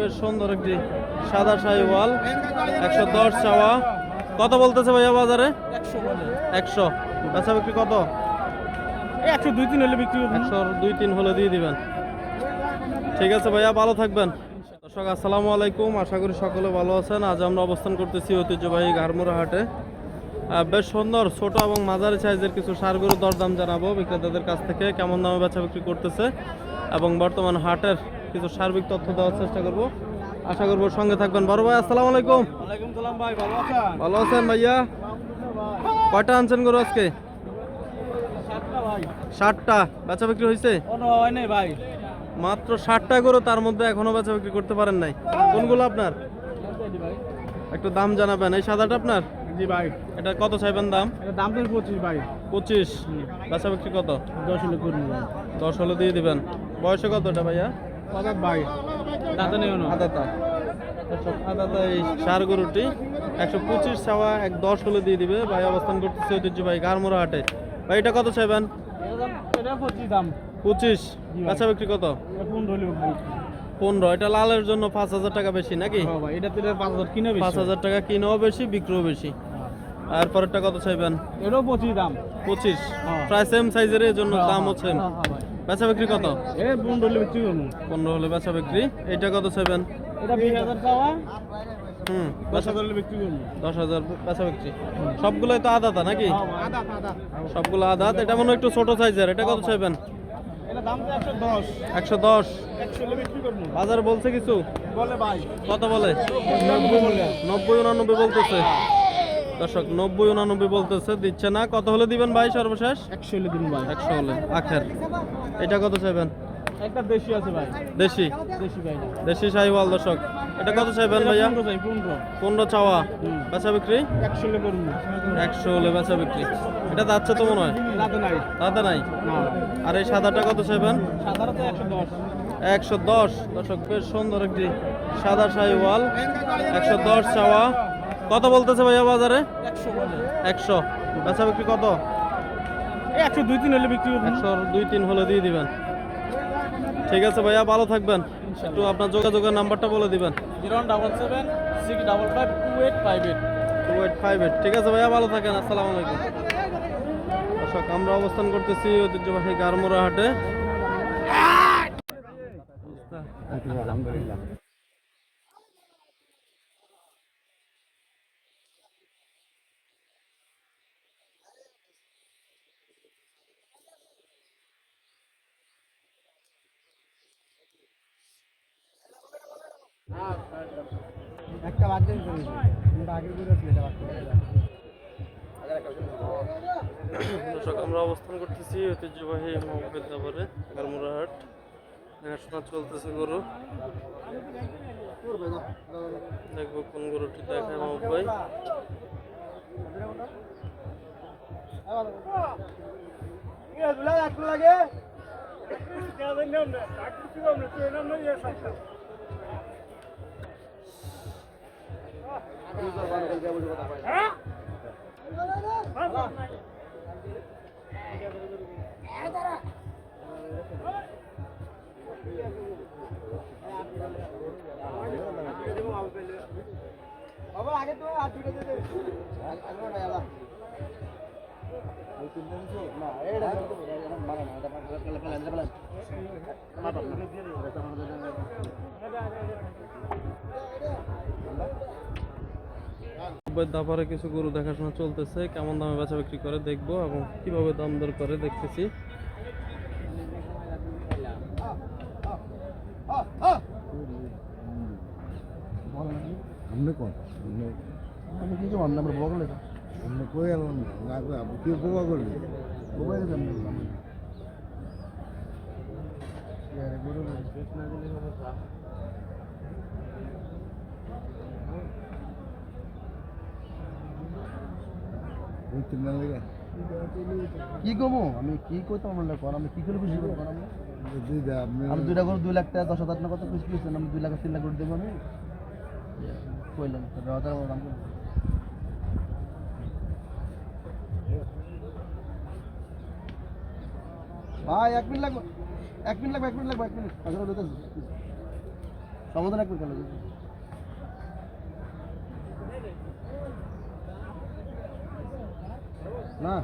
বেশ সুন্দর একটি সাদা শাহী ওয়াল একশো দশ চাওয়া। কত বলতেছে ভাইয়া বাজারে? একশো বেচা বিক্রি কত? একশো দুই তিন হলে বিক্রি একশো দুই তিন হলে দিয়ে দিবেন। ঠিক আছে ভাইয়া ভালো থাকবেন। দর্শক আসসালামু আলাইকুম। আশা করি সকলে ভালো আছেন। আজ আমরা অবস্থান করতেছি ঐতিহ্যবাহী ঘাড়মুড়া হাটে। বেশ সুন্দর ছোট এবং মাঝারি সাইজের কিছু সারগুলো দরদাম জানাব বিক্রেতাদের কাছ থেকে কেমন দামে বেচা বিক্রি করতেছে এবং বর্তমান হাটের কিছু সার্বিক তথ্য দেওয়ার চেষ্টা করব। আশা করব সঙ্গে থাকবেন। বড় ভাই আসসালামু আলাইকুম। ভাই ভালো আছেন? ভালো আছেন ভাইয়া? কয়টা আনছেন গরু আজকে? ষাটটা বেচা বিক্রি হয়েছে হয় ভাই। মাত্র ষাটটা গরু তার মধ্যে এখনও বেচা বিক্রি করতে পারেন নাই। কোনগুলো আপনার? একটু দাম জানাবেন। এই সাদাটা আপনার? জি ভাই। এটা কত চাইবেন দাম? দাম তো পঁচিশ ভাই। পঁচিশ। বেচা বিক্রি কত? দশ হলে দশ হলে দিয়ে দিবেন। বয়সে কত এটা ভাইয়া? পঁচাশ ভাই দাদা নেই আদাতা আদাতা এই সার গরুটি। একশো পঁচিশ চাওয়া এক দশ হলে দিয়ে দিবে। ভাই অবস্থান করতেছে ঐতিহ্য ভাই গারমোড়া হাটে। ভাই এটা কত চাইবেন? পঁচিশ। বেচা বিক্রি কত? পনেরো এটা লালের জন্য পাঁচ হাজার টাকা বেশি নাকি? হ্যাঁ এটা পাঁচ হাজার টাকা কিনেও বেশি বিক্রিও বেশি। আর পরেরটা কত চাইবেন? এটাও পঁচিশ দাম। পঁচিশ। হ্যাঁ। প্রায় সেম সাইজের জন্য হ্যাঁ, দাম হ্যাঁ, হচ্ছে হ্যাঁ, হ্যাঁ। বেচা বিক্রি কত? এ পনেরো হলে বিক্রি করব। পনেরো হলে বেচা বিক্রি। এটা কত সেভেন এটা বিশ হাজার টাকা হুম দশ হাজার হলে বিক্রি করব। দশ হাজার বেচা বিক্রি। সবগুলোই তো আদাতা নাকি? আদা সবগুলো আদাত এটা মনে হয় একটু ছোট সাইজের এটা কত তো একশো দশ। বাজার বলছে কিছু? বলে ভাই। কত বলে। নব্বই উনানব্বই বলতেছে। দর্শক নব্বই উনানব্বই বলতেছে দিচ্ছে না। কত হলে দিবেন ভাই সর্বশেষ? একশো হলে দিন ভাই। একশো হলে। আখের। এটা কত চাইবেন? একটা দেশি আছে ভাই। দেশি? দেশি ভাই দেশি শাহিওয়াল দর্শক। এটা কত চাইবেন ভাইয়া? পনেরো চাওয়া। বেচা বিক্রি? একশো হলে করব। একশো হলে বেচা বিক্রি। এটা যাচ্ছে তো মনে হয়? তাতে নাই। আর এই সাদাটা কত চাইবেন? একশো দশ। একশো দশ। দর্শক বেশ সুন্দর একটি সাদা শাহিওয়াল একশো দশ চাওয়া। কত বলতেছে ভাইয়া বাজারে? একশো। বেচা বিক্রি কত? এই একশো দুই তিন হলে বিক্রি একশো দুই তিন হলে দিয়ে দিবেন। ঠিক আছে ভাইয়া ভালো থাকবেন। একটু আপনার যোগাযোগের নাম্বারটা বলে দিবেন। Zero double seven six double five two eight five eight. Two eight five eight. ঠিক আছে ভাইয়া ভালো থাকেন। আসসালামু আলাইকুম। দর্শক আমরা অবস্থান করতেছি ঐতিহ্যবাহী গারমোড়া হাটে। আলহামদুলিল্লাহ। একটা বাদ দিন আগে ঘুরে এটা বাদ দর্শক আমরা অবস্থান করতেছি ঐতিহ্যবাহী মোহাম্মদ দাবারে গারমোড়া হাট দেখাশোনা চলতেছে গরু দেখব কোন গরুটি দেখায় মাহবুব ভাই লাগে বাবা আগে তো হাত দুটো দিয়ে দে আগে না আলা না এটা মানে না এটা প্লান প্লান প্লান ভাইয়ের দাপারে কিছু গরু দেখাশোনা চলতেছে কেমন দামে বেচা বিক্রি করে দেখব এবং কীভাবে দাম দর করে দেখতেছি। আমরা ইয়ারে না দিলে হবে তা ওই তিন লাগে কি কমো আমি কি করতাম আমরা কর আমি কি করে খুশি করব? আমরা আমি দুইটা করে দুই লাখ টাকা দশ হাজার টাকা কত খুশি করছেন আমি দুই লাখ তিন লাখ করে দেবো আমি। কইলাম দাম ভাই এক মিনিট লাগবে এক মিনিট লাগবে এক মিনিট লাগবে এক মিনিট। সমাধান একবার কেন না